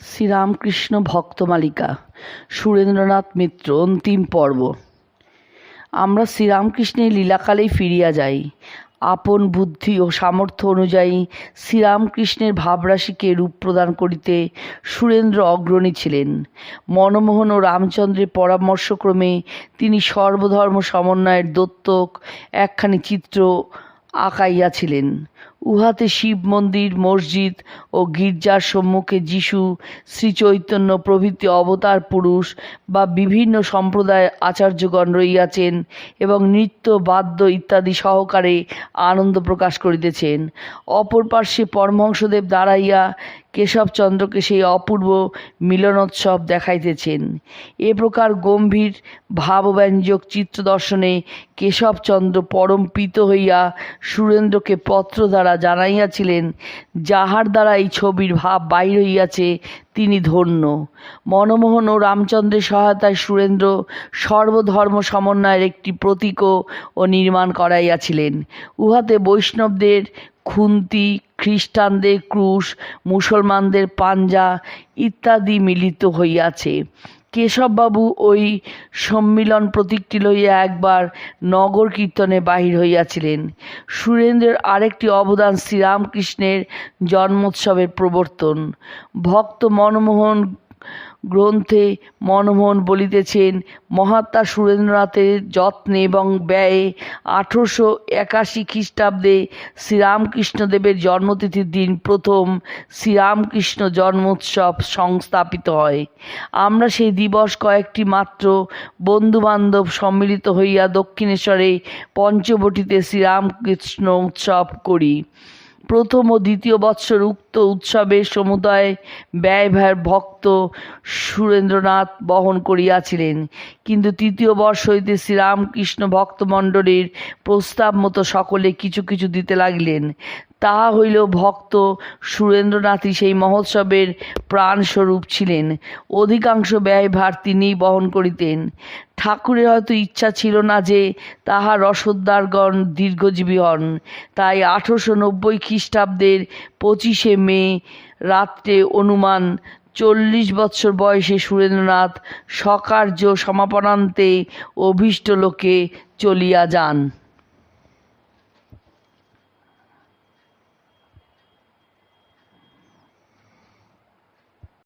শ্রীরামকৃষ্ণ ভক্তমালিকা সুরেন্দ্রনাথ মিত্র, অন্তিম পর্ব। আমরা শ্রীরামকৃষ্ণের লীলাকালেই ফিরিয়া যাই। আপন বুদ্ধি ও সামর্থ্য অনুযায়ী শ্রীরামকৃষ্ণের ভাবরাশিকে রূপ প্রদান করিতে সুরেন্দ্র অগ্রণী ছিলেন। মনমোহন ও রামচন্দ্রের পরামর্শক্রমে তিনি সর্বধর্ম সমন্বয়ের দত্তক, একখানি চিত্র আঁকাইয়াছিলেন উহাতে শিব মন্দির, মসজিদ ও গির্জার সম্মুখে যিশু, শ্রীচৈতন্য প্রভৃতি অবতার পুরুষ বা বিভিন্ন সম্প্রদায়ের আচার্যগণ রইয়াছেন এবং নৃত্য, বাদ্য ইত্যাদি সহকারে আনন্দ প্রকাশ করিতেছেন। অপর পার্শ্বে পরমহংসদেব দাঁড়াইয়া কেশবচন্দ্রকে সেই অপূর্ব মিলনোৎসব দেখাইতেছেন। এ প্রকার গম্ভীর, ভাবব্যঞ্জক চিত্র দর্শনে কেশবচন্দ্র পরম প্রীত হইয়া সুরেন্দ্রকে পত্র দ্বারা জানাইয়াছিলেন, যাহার দ্বারা এই ছবির ভাব বাহির হইয়াছে, তিনি ধন্য। মনমোহন ও রামচন্দ্রের সহায়তায় সুরেন্দ্র সর্বধর্ম সমন্বয়ের একটি প্রতীকও ও নির্মাণ করাইয়াছিলেন। উহাতে বৈষ্ণবদের খুন্তি, খ্রিস্টানদের ক্রুশ, মুসলমানদের পাঞ্জা ইত্যাদি মিলিত হইয়াছে। কেশববাবু ওই সম্মিলন প্রতীকটি লইয়া একবার নগর কীর্তনে বাহির হইয়াছিলেন। সুরেন্দ্রের আরেকটি অবদান শ্রীরামকৃষ্ণের জন্মোৎসবের প্রবর্তন। ভক্ত মনমোহন গ্রন্থে মনমোহন বলিতেছেন, মহাত্মা সুরেন্দ্রনাথের যত্নে এবং ব্যয়ে আঠেরোশো একাশি খ্রিস্টাব্দে শ্রীরামকৃষ্ণদেবের জন্মতিথির দিন প্রথম শ্রীরামকৃষ্ণ জন্মোৎসব সংস্থাপিত হয়। আমরা সেই দিবস কয়েকটি মাত্র বন্ধুবান্ধব সম্মিলিত হইয়া দক্ষিণেশ্বরে পঞ্চবটিতে শ্রীরামকৃষ্ণ উৎসব করি। প্রথম ও দ্বিতীয় বৎসর উক্ত উৎসবের সমুদায় ব্যয়ভার ভক্ত সুরেন্দ্রনাথ বহন করিয়াছিলেন। কিন্তু তৃতীয় বর্ষ হইতে শ্রীরামকৃষ্ণ ভক্তমণ্ডলীর প্রস্তাব মতো সকলে কিছু কিছু দিতে লাগিলেন। তাহা হইল ভক্ত সুরেন্দ্রনাথই সেই মহোৎসবের প্রাণস্বরূপ ছিলেন। অধিকাংশ ব্যয়ভার তিনিই বহন করিতেন। ঠাকুরের হয়তো ইচ্ছা ছিল না যে তাহার রসোদ্দারগণ দীর্ঘজীবী হন। তাই আঠেরোশো নব্বই খ্রিস্টাব্দের পঁচিশে মে রাত্রে অনুমান চল্লিশ বৎসর বয়সে সুরেন্দ্রনাথ সকার্য সমাপনান্তে অভীষ্ট লোকে চলিয়া যান।